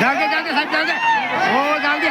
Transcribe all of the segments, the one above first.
जाऊ दे जाऊ दे साहेब जाऊ दे हो जाऊ दे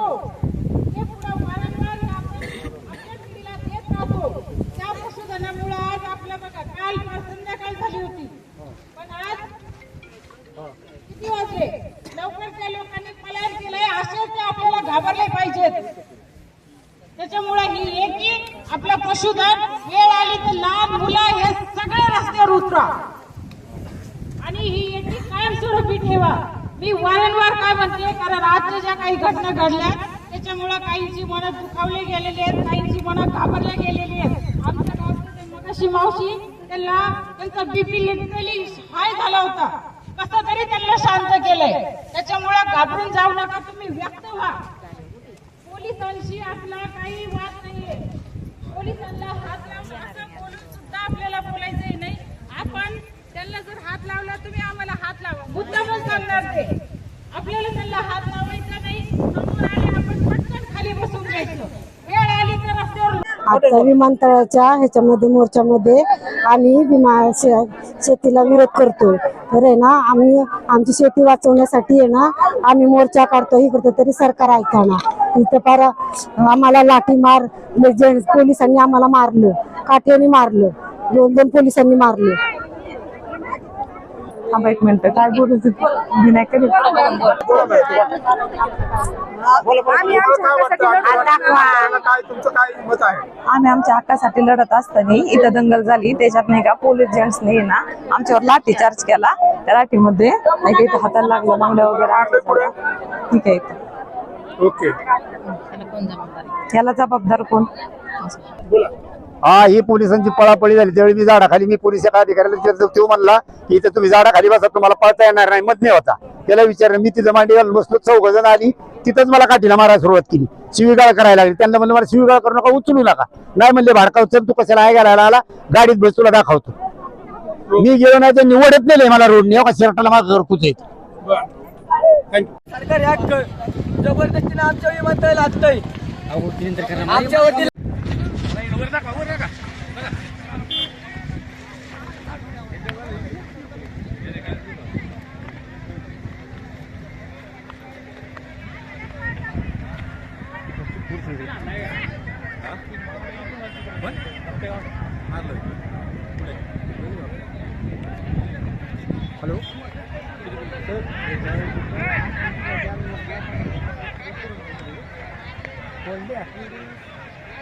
घाबरले पाहिजेत त्याच्यामुळे ही एकी आपला पशुधन वेळ आली तर लहान मुलं हे सगळे रस्त्यावर उतरा. आणि ही एकी कायमस्वरूपी ठेवा. मी वारंवार काय म्हणते कारण आजच्या ज्या काही घटना घडल्या त्याच्यामुळं काहींची मनं दुखावली गेलेली आहेत काहींची मनं घाबरल्या गेलेली आहेत. आमच्या गावात मगाशी मावशी त्यांना त्यांचा बीपी लिटरली हाय झाला होता. कसं तरी त्यांना शांत केलंय. त्याच्यामुळं घाबरून जाऊ नका तुम्ही व्यक्त व्हा. पोलिसांशी आपला काही वाद नाहीये. पोलिसांना हात त्यांना जर हात लावला तुम्ही आम्हाला हात लावा. मुद्दामच सांगणार ते. आपल्याला त्यांना हात लावायचा नाही. समोर आले आपण पटकन खाली बसून घ्यायचं. वेळ आली तर रस्त्यावर आता विमानतळाच्या ह्याच्यामध्ये मोर्चामध्ये आम्ही विमा शेतीला विरोध करतो तर आहे ना आम्ही आमची शेती वाचवण्यासाठी आहे ना आम्ही मोर्चा काढतो हे करतो तरी सरकार ऐकाना इथं फार आम्हाला लाठीमार जेंट्स म्हणजे पोलिसांनी आम्हाला मारलं काट्याने मारलं दोन दोन पोलिसांनी मारलं. थांबा एक मिनिट. काय बोलत विनायक काय तुमचं काय मत आहे? आम्ही आमच्या हक्कासाठी लढत असताना इथं दंगल झाली. त्याच्यात नाही का पोलीस जेंट्सने ना आमच्यावर लाठी चार्ज केला. त्या लाठीमध्ये नाही का इथं हाताला लागलं मांगड्या वगैरे. ठीक आहे इथं. ओके. याला जबाबदार कोण? हा ही पोलिसांची पळापळी झाली. त्यावेळी मी झाडाखाली मी पोलीस एका अधिकाऱ्याला विचारतो तो म्हणला की इथं तुम्ही झाडाखाली बसा तुम्हाला पळता येणार नाही मत नाही होता. त्याला विचारलं मी तिथं मांडी घालून बसलो चौघ जण आली तिथंच मला काठीला मारायला सुरुवात केली. शिवीगाळ करायला लागली. त्यांना म्हणलं मला शिवीगाळ करू नका उचलू नका. नाही म्हणले भाडकाव चल तू कशाला आहे घालायला आला? गाडीत बस तुला दाखवतो. मी गेलो नाही तर निवडत नाही मला रोडने. एका शर्टाला माझं घरकुच येत सरकारी जबरदस्तीने आमच्या विमानतळ लागतंय आमच्यावरती Uerdaka, uerdaka. Halo. Boleh.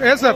हे सर